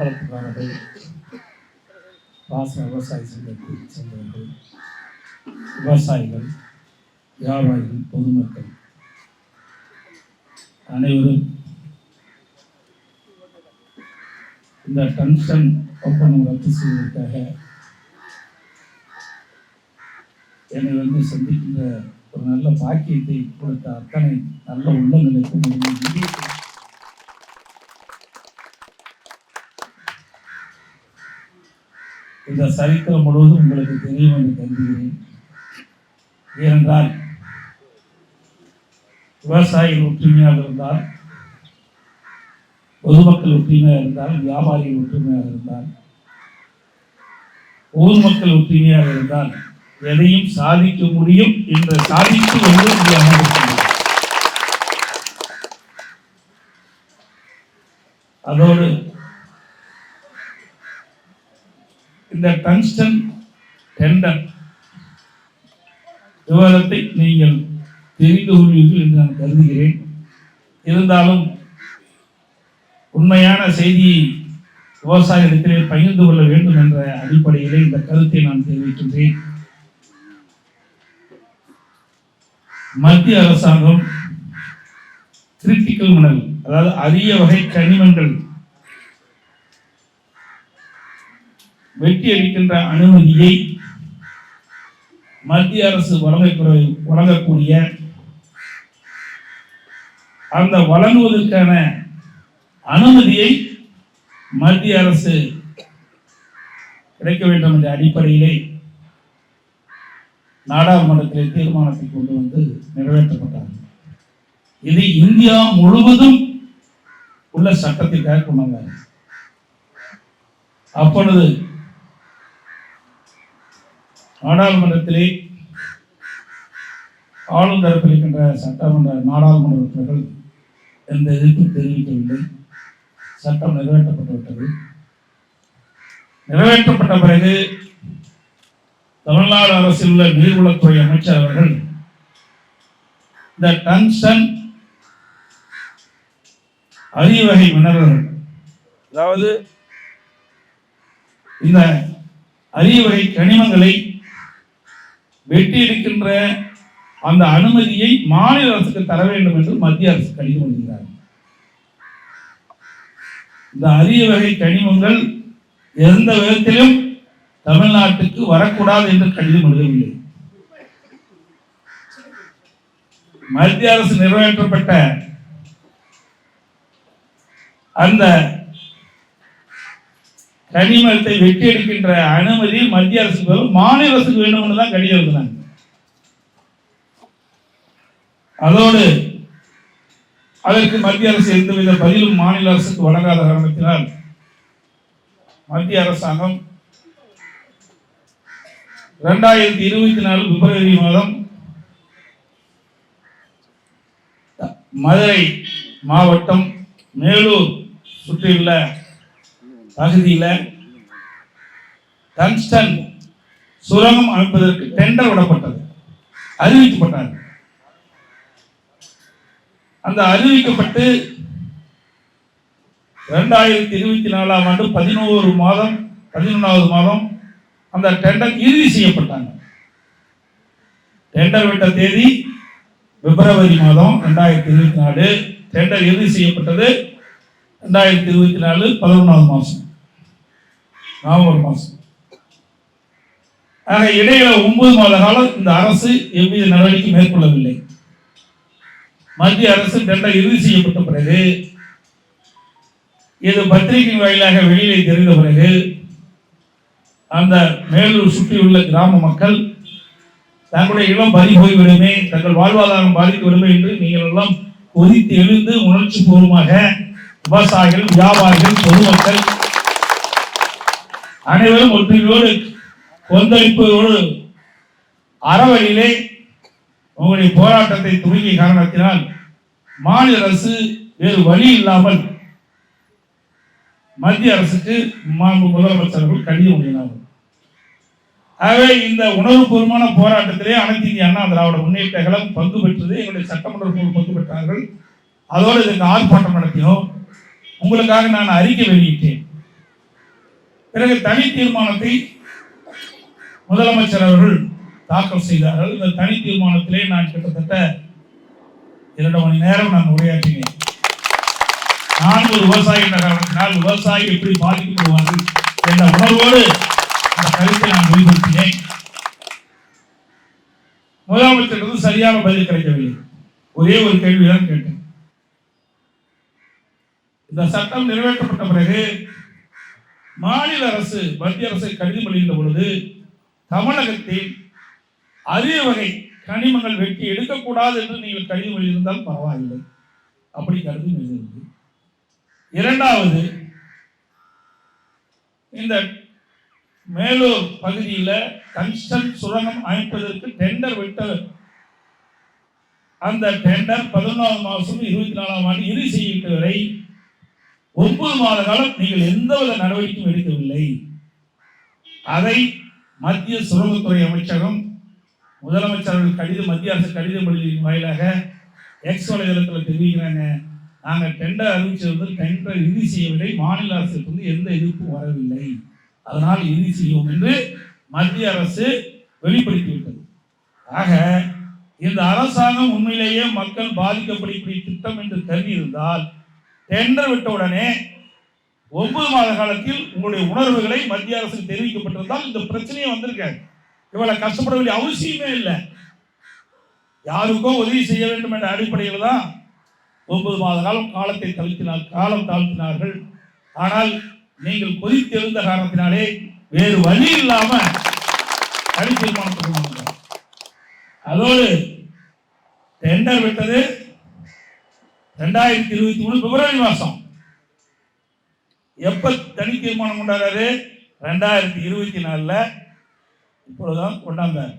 களத்துக்காரர்கள் ராச விவசாய சங்கத்தை சேர்ந்தவர்கள் விவசாயிகள் வியாபாரிகள் பொதுமக்கள் அனைவரும் இந்த டன்ஷன் ஒப்பந்தம் ரத்து செய்வதற்காக என்னை வந்து சந்திக்கின்ற ஒரு நல்ல பாக்கியத்தை கொடுத்த அத்தனை நல்ல உள்ளங்களுக்கும் என்னுடைய இதயத்தை இந்த சரித்திரம் முழுவதும் உங்களுக்கு தெரியும் என்று கருதுகிறேன் ஏனென்றால் விவசாயிகள் ஒற்றுமையாக இருந்தால் பொதுமக்கள் ஒற்றுமையாக இருந்தால் வியாபாரிகள் ஒற்றுமையாக இருந்தால் ஊர் மக்கள் ஒற்றுமையாக இருந்தால் எதையும் சாதிக்க முடியும் என்ற சாதித்து வந்து அதோடு இந்த டங்ஸ்டன் டெண்டன் விவாதத்தை நீங்கள் தெரிந்து கொள்வீர்கள் என்று நான் கருதுகிறேன். இருந்தாலும் உண்மையான செய்தியை விவசாயத்திலே பகிர்ந்து கொள்ள வேண்டும் என்ற அடிப்படையிலே இந்த கருத்தை நான் தெரிவிக்கின்றேன். மத்திய அரசாங்கம் கிரிட்டிக்கல் மினரல் அதாவது அரிய வகை கனிமங்கள் வெட்டி அளிக்கின்ற அனுமதியை மத்திய அரசு வழங்கக்கூடிய வழங்கக்கூடிய அந்த வழங்குவதற்கான அனுமதியை மத்திய அரசு கிடைக்க வேண்டும் என்ற அடிப்படையிலே நாடாளுமன்றத்திலே தீர்மானத்தை கொண்டு வந்து நிறைவேற்றப்பட்டார் இது இந்தியா முழுவதும் உள்ள சட்டத்திற்காக கொண்டு அப்பொழுது நாடாளுமன்றத்திலே ஆளும் தரப்பில் இருக்கின்ற சட்டமன்ற நாடாளுமன்ற உறுப்பினர்கள் எந்த எதிர்ப்பு தெரிவிக்கவில்லை. சட்டம் நிறைவேற்றப்பட்டுவிட்டது. நிறைவேற்றப்பட்ட பிறகு தமிழ்நாடு அரசில் உள்ள நீர்வளத்துறை அமைச்சர் அவர்கள் இந்த டங்ஸ்டன் அரியவகை மினரல்கள் அதாவது இந்த அரியவகை கனிமங்களை வெட்டி எடுக்கின்ற அந்த அனுமதியை மாநில அரசுக்கு தர வேண்டும் என்று மத்திய அரசு கடிதம் எழுதுகிறார் இந்த அரிய வகை கனிமங்கள் எந்த விதத்திலும் தமிழ்நாட்டுக்கு வரக்கூடாது என்று கடிதம் எழுதவில்லை. மத்திய அரசு நிறைவேற்றப்பட்ட அந்த கனிமரத்தை வெட்டி எடுக்கின்ற அனுமதி மத்திய அரசுக்கு மாநில அரசுக்கு வேணும்னு தான் கடிதம் எழுதினாங்க. அதோடு அதற்கு மத்திய அரசு எந்தவித பதிலும் மாநில அரசுக்கு வழங்காத காரணத்தினால் மத்திய அரசாங்கம் இரண்டாயிரத்தி இருபத்தி நாலு பிப்ரவரி மாதம் மதுரை மாவட்டம் மேலூர் சுற்றியுள்ள பகுதியில் டங்ஸ்டன் சுரங்கம் அமைப்பதற்கு டெண்டர் விடப்பட்டது. அறிவிக்கப்பட்டார் அந்த அறிவிக்கப்பட்டு இரண்டாயிரத்தி இருபத்தி நாலாம் ஆண்டு பதினோரு மாதம் பதினொன்றாவது மாதம் அந்த டெண்டர் இறுதி செய்யப்பட்டாங்க. டெண்டர் விட்ட தேதி பிப்ரவரி மாதம் ரெண்டாயிரத்தி இருபத்தி நாலு. டெண்டர் இறுதி செய்யப்பட்டது ரெண்டாயிரத்தி இருபத்தி நாலு பதினொன்றாவது மாதம். நவம்பர் மாதம் ஆக இடையில ஒன்பது மாத காலம் இந்த அரசு எவ்வித நடவடிக்கை மேற்கொள்ளவில்லை. மத்திய அரசு டெண்டர் இறுதி செய்யப்பட்ட பிறகு இது பத்திரிகை வாயிலாக வெளியிலே தெரிந்த பிறகு அந்த மேலூர் சுற்றியுள்ள கிராம மக்கள் தங்களுடைய இளம் பறி போய் வருமே தங்கள் வாழ்வாதாரம் பாதிக்கவிடுமே என்று நீங்கள் எல்லாம் கொதித்து எழுந்து உணர்ச்சி பூர்வமாக விவசாயிகள் வியாபாரிகள் பொதுமக்கள் அனைவரும் ஒற்றுமையோடு கொந்தளிப்போடு அறவழியிலே உங்களுடைய போராட்டத்தை துவங்கிய காரணத்தினால் மாநில அரசு வேறு வழி இல்லாமல் மத்திய அரசுக்கு முதலமைச்சர்கள் கடிதம் எழுதினார்கள். ஆகவே இந்த உணர்வுபூர்வமான போராட்டத்திலே அனைத்து இந்திய அண்ணா திராவிட முன்னேற்ற கழகம் பங்கு பெற்றது எங்களுடைய சட்டமன்ற குழு பங்கு பெற்றார்கள். அதோடு இதுக்கு ஆர்ப்பாட்டம் நடத்தினோம். உங்களுக்காக நான் அறிக்கை வெளியிட்டேன். பிறகு தனி தீர்மானத்தை முதலமைச்சர் அவர்கள் தாக்கல் செய்தார்கள். இந்த தனி தீர்மானத்திலே நான் கிட்டத்தட்ட இரண்டு மணி நேரம் நான் உரையாற்றினேன். நான் ஒரு விவசாயி என்ற காரணத்தினால் விவசாயி எப்படி பாதிக்கப்படுவார்கள் என்ற உணர்வோடு அந்த கருத்தை நான் வெளிப்படுத்தினேன். முதலமைச்சருக்கு சரியான பதில் கிடைக்கவில்லை. ஒரே ஒரு கேள்விதான் கேட்டேன். இந்த சட்டம் நிறைவேற்றப்பட்ட பிறகு மாநில அரசு மத்திய அரசை கடிதம் எழுதிய பொழுது தமிழகத்தில் அரிய வகை கனிமங்கள் வெட்டி எடுக்கக்கூடாது என்று நீங்கள் கடிதம் எழுதியிருந்தால் பரவாயில்லை. அப்படி கடிதம் எழுதியிருக்கு. இரண்டாவது இந்த மேலூர் பகுதியில் கன்ஸ்டன் சுரங்கம் அமைப்பதற்கு டெண்டர் விட்ட அந்த டெண்டர் பதினொன்றாம் மாதம் இருபத்தி நாலாம் ஆண்டு இறுதி செய்யப்பட்ட வரை ஒன்பது மாத காலம் நீங்கள் எந்தவித நடவடிக்கையும் எடுக்கவில்லை. அதை மத்திய சுரங்கத்துறை அமைச்சகம் முதலமைச்சர்கள் கடிதம் மத்திய அரசு கடிதம் எழுதியின் வாயிலாக எக்ஸ் வலைதளத்தில் தெரிவிக்கிறாங்க. நாங்கள் டெண்டர் அறிவிச்சிருந்து டெண்டர் இறுதி செய்யவில்லை. மாநில அரசுக்கு வந்து எந்த எதிர்ப்பும் வரவில்லை. அதனால் இறுதி செய்யும் என்று மத்திய அரசு வெளிப்படுத்திவிட்டது. ஆக இந்த அரசாங்கம் உண்மையிலேயே மக்கள் பாதிக்கப்படக்கூடிய திட்டம் என்று கருதி இருந்தால் டெண்டர் விட்ட உடனே ஒன்பது மாத காலத்தில் உங்களுடைய உணர்வுகளை மத்திய அரசுக்கு தெரிவிக்கப்பட்டிருந்தால் இந்த பிரச்சனையே வந்திருக்காது இவ்வளவு கஷ்டப்பட வேண்டிய அவசியமே இல்லை. யாருக்கோ உதவி செய்ய வேண்டும் என்ற அடிப்படையில் தான் ஒன்பது மாத காலம் காலத்தை தழுத்தினார் காலம் தாழ்த்தினார்கள். ஆனால் நீங்கள் கொதித்தெழுந்த காரணத்தினாலே வேறு வழி இல்லாம தனி தீர்மானம் அதோடு டெண்டர் விட்டது. ரெண்டாயிரத்தி இருபத்தி மூணு பிப்ரவரி மாதம் எப்ப தனி தீர்மானம் கொண்டாடுறாரு? ரெண்டாயிரத்தி இருபத்தி நாலில். இப்பொழுதுதான் கொண்டாந்தார்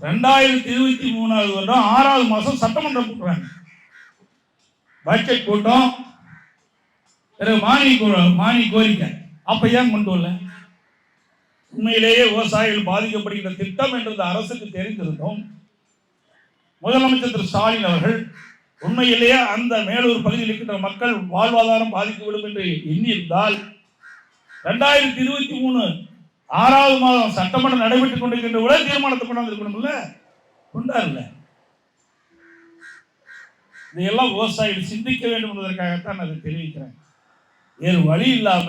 ரெண்டாயிரத்தி இருபத்தி மூணாவது வருடம் ஆறாவது மாதம் சட்டமன்றம் கூட்டுறாங்க. பட்ஜெட் கூட்டம். பிறகு மானிய மானிய கோரிக்கை. அப்போ ஏன் கொண்டு வரல? உண்மையிலேயே விவசாயிகள் பாதிக்கப்படுகின்ற திட்டம் என்றது அரசுக்கு தெரிந்திருந்தோம். முதலமைச்சர் திரு ஸ்டாலின் அவர்கள் உண்மையிலேயே அந்த மேலூர் பகுதியில் இருக்கின்ற மக்கள் வாழ்வாதாரம் பாதிக்கப்படும் என்று எண்ணியிருந்தால் ரெண்டாயிரத்தி இருபத்தி மூணு ஆறாவது மாதம் சட்டமன்றம் நடைபெற்றுக் கொண்டிருக்கின்ற உடனே தீர்மானத்தை கொண்டாந்துருக்கணும்ல கொண்டாருல இதையெல்லாம் விவசாயிகள் சிந்திக்க வேண்டும் என்பதற்காகத்தான் நான் அதை தெரிவிக்கிறேன். வேறு வழி இல்லாம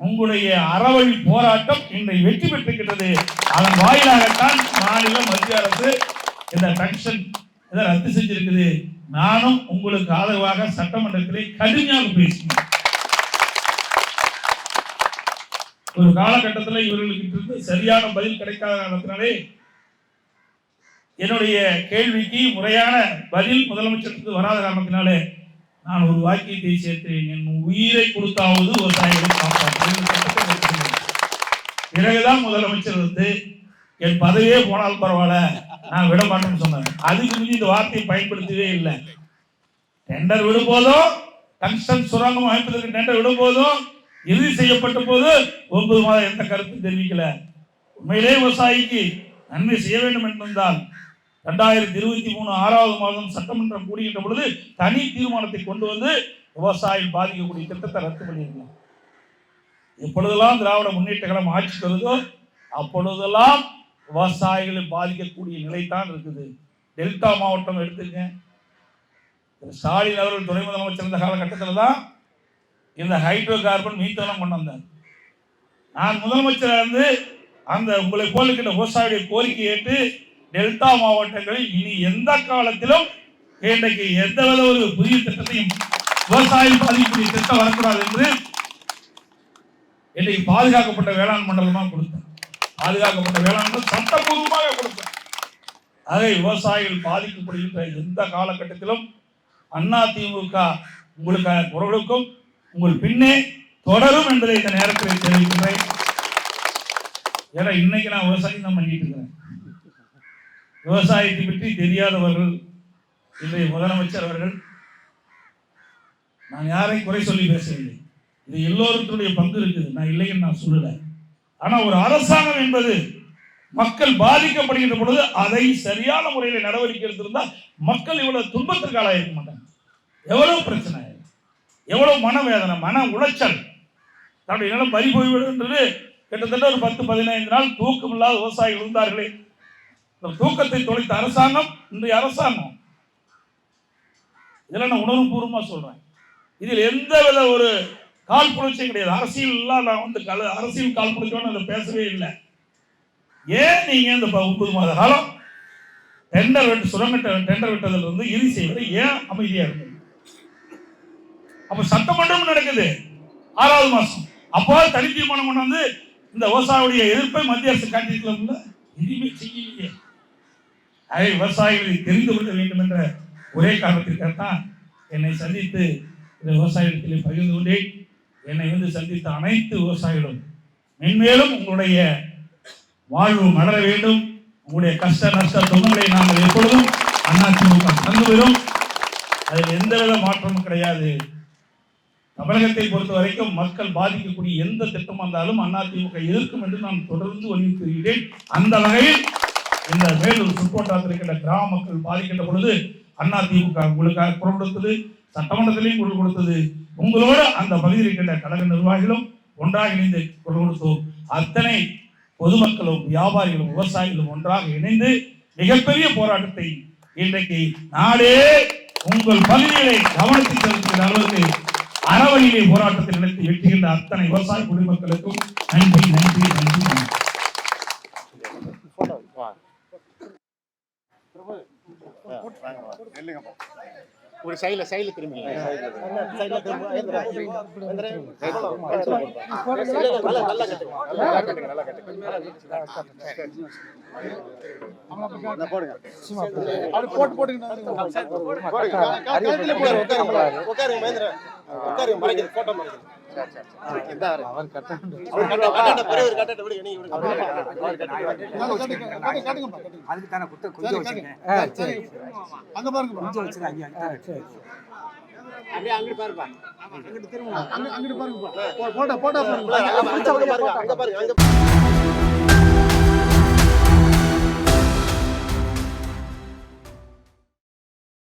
உங்களுடைய அறவழி போராட்டம் இன்றை வெற்றி பெற்றிருக்கிறது அதன் வாயிலாகத்தான் மாநில மத்திய அரசு இந்த பென்ஷன் இதை ரத்து செஞ்சிருக்குது. நானும் உங்களுக்கு ஆதரவாக சட்டமன்றத்திலே கடுமையாக பேசினேன் ஒரு காலகட்டத்தில் இவர்களுக்கு இருந்து சரியான பதில் கிடைக்காத காரணத்தினாலே என்னுடைய கேள்விக்கு முறையான பதில் முதலமைச்சருக்கு வராத காரணத்தினாலே நான் ஒரு வாக்கியத்தை சேர்த்தேன். என் உயிரை கொடுத்தாவது விவசாயிகளை காப்பாற்றுவேன் பிறகுதான் முதலமைச்சர் வந்து என் பதவியே போனாலும் பரவாயில்ல. நான் விட மாட்டேன்னு சொன்னேன் அதுக்கு மீது இந்த வார்த்தையை பயன்படுத்தவே இல்லை. டெண்டர் விடும்போதும் டங்ஸ்டன் சுரங்கம் அமைப்பதற்கு டெண்டர் விடும்போதும் இறுதி செய்யப்பட்ட போது ஒன்பது மாதம் எந்த கருத்தும் தெரிவிக்கல. உண்மையிலே விவசாயிக்கு நன்மை செய்ய வேண்டும் என்றிருந்தால் ரெண்டாயிரத்தி இருபத்தி மூணு ஆறாவது மாதம் சட்டமன்றம் கூடுகின்ற பொழுது தனி தீர்மானத்தை கொண்டு வந்து விவசாயம் பாதிக்கக்கூடிய திட்டத்தை ரத்து பண்ணியிருக்கலாம் எப்பொழுதெல்லாம் திராவிட முன்னேற்ற கழகம் ஆட்சி வருதோ அப்பொழுதெல்லாம் விவசாயிகளை பாதிக்கக்கூடிய நிலைத்தான் இருக்குது. டெல்டா மாவட்டம் எடுத்துங்க ஸ்டாலின் அவர்கள் துணை முதலமைச்சர் இருந்த காலகட்டத்தில் தான் இந்த ஹைட்ரோ கார்பன் மீத்தனம் கொண்டு வந்தார். நான் முதலமைச்சராக இருந்து அந்த உங்களை போல் இருக்கின்ற விவசாயியுடைய கோரிக்கை ஏற்று டெல்டா மாவட்டங்களில் இனி எந்த காலத்திலும் இன்றைக்கு எந்தவித ஒரு புதிய திட்டத்தையும் விவசாயம் பாதிக்கக்கூடிய திட்டம் வரக்கூடாது என்று இன்றைக்கு பாதுகாக்கப்பட்ட வேளாண் மண்டலமாக கொடுத்தேன். பாதுகாக்கப்பட்ட வேளாண் சட்டபூர்வமாக கொடுப்பேன். அதை விவசாயிகள் பாதிக்கப்படுகின்ற எந்த காலகட்டத்திலும் அண்ணா திமுக உங்களுக்கான குரலுக்கும் உங்கள் பின்னே தொடரும் என்பதை இந்த நேரத்தில் தெரிவிக்கின்றேன். ஏன்னா இன்னைக்கு நான் விவசாயம் தான் பண்ணிட்டு இருக்கிறேன். விவசாயத்தை பற்றி தெரியாதவர்கள் இன்றைய முதலமைச்சர் அவர்கள் நான் யாரையும் குறை சொல்லி பேசவில்லை. இது எல்லோருடைய பங்கு இருக்குது. நான் இல்லைன்னு நான் சொல்லலை. ஆனா ஒரு அரசாங்கம் என்பது மக்கள் பாதிக்கப்படுகின்ற பொழுது அதை சரியான முறையில் நடவடிக்கை எடுத்திருந்தால் மக்கள் இவ்வளவு துன்பத்திற்கு ஆளாயிருக்க மாட்டாங்க. எவ்வளவு பிரச்சனை எவ்வளவு மனவேதனை மன உளைச்சல். தன்னுடைய நிலம் பறி போய்விடுன்றது கிட்டத்தட்ட ஒரு பத்து பதினைந்து நாள் தூக்கம் இல்லாத விவசாயிகள் இருந்தார்களே. இந்த தூக்கத்தை தொலைத்த அரசாங்கம் இன்றைய அரசாங்கம். இதெல்லாம் நான் உணர்வுபூர்வமாக சொல்றேன். இதில் எந்த வித ஒரு கால் புணர்ச்சியும் கிடையாது. அரசியல்லாம் நான் வந்து கல அரசியல் கால் புணர்ச்சியோன்னு அதை பேசவே இல்லை. ஏன் நீங்கள் இந்த ப- ஒன்பது மாத காலம் டெண்டர் விட்டு சுரங்க டெண்டர் விட்டதுல இருந்து இறுதி செய்வதை ஏன் அமைதியாக இருந்தது அப்போ சட்டமன்றம் நடக்குது. ஆறாவது மாதம் அப்போ தனி தீர்மானம் கொண்டு வந்து இந்த விவசாயியுடைய எதிர்ப்பை மத்திய அரசு காட்டியிருக்கலாம்ல எதுவுமே செய்யலையே. அதை விவசாயிகளை தெரிந்து கொள்ள வேண்டும் என்ற ஒரே காரணத்திற்காக தான் என்னை சந்தித்து இந்த விவசாயத்திலே பகிர்ந்து கொண்டேன். என்னை வந்து சந்தித்த அனைத்து விவசாயிகளும் மென்மேலும் உங்களுடைய வாழ்வு மலர வேண்டும். உங்களுடைய கஷ்ட நஷ்ட துணங்களை நாங்கள் எப்பொழுதும் அதிமுக தந்து வரும் அதில் எந்தவித மாற்றமும் கிடையாது. தமிழகத்தை பொறுத்த வரைக்கும் மக்கள் பாதிக்கக்கூடிய எந்த திட்டம் வந்தாலும் அதிமுக இருக்கும் என்று நான் தொடர்ந்து வலியுறுத்தி வருகிறேன் அந்த வகையில் இந்த மேலூர் சுற்றுவட்டாரத்தில் இருக்கின்ற கிராம மக்கள் பாதிக்கின்ற பொழுது அதிமுக உங்களுக்காக குரல் கொடுத்தது. சட்டமன்றத்திலையும் குரல் கொடுத்தது. உங்களோடு அந்த பகுதியில் இருக்கின்ற கழக நிர்வாகிகளும் ஒன்றாக இணைந்து குரல் கொடுத்தோம். அத்தனை பொதுமக்களும் வியாபாரிகளும் விவசாயிகளும் ஒன்றாக இணைந்து மிகப்பெரிய போராட்டத்தை இன்றைக்கு நாடே உங்கள் பகுதிகளை கவனத்தில் செலுத்துகிற அளவுக்கு அறவழியிலே போராட்டத்தை நடத்தி வெட்டுகின்ற அத்தனை விவசாய குடிமக்களுக்கும் நன்றி நன்றி நன்றி நன்றி. ஒரு சைடுல சைடுல திரும்பி போட்டு போட்டுங்க உட்காருங்க மகேந்திரன் உட்காருங்க மறைக்குது போட்டோ மறைக்குது அவர் அதுக்கு தானே குத்த கொஞ்சம் வச்சிருக்கேன். அங்க பாருங்க. கொஞ்சம் அப்படியே அங்கிட்டு பாருப்பா. அங்கிட்டு திரும்ப அங்கிட்டு பாருங்க. போட்டோ போட்டோ பாருங்க அங்க பாருங்க அங்க பாருங்க.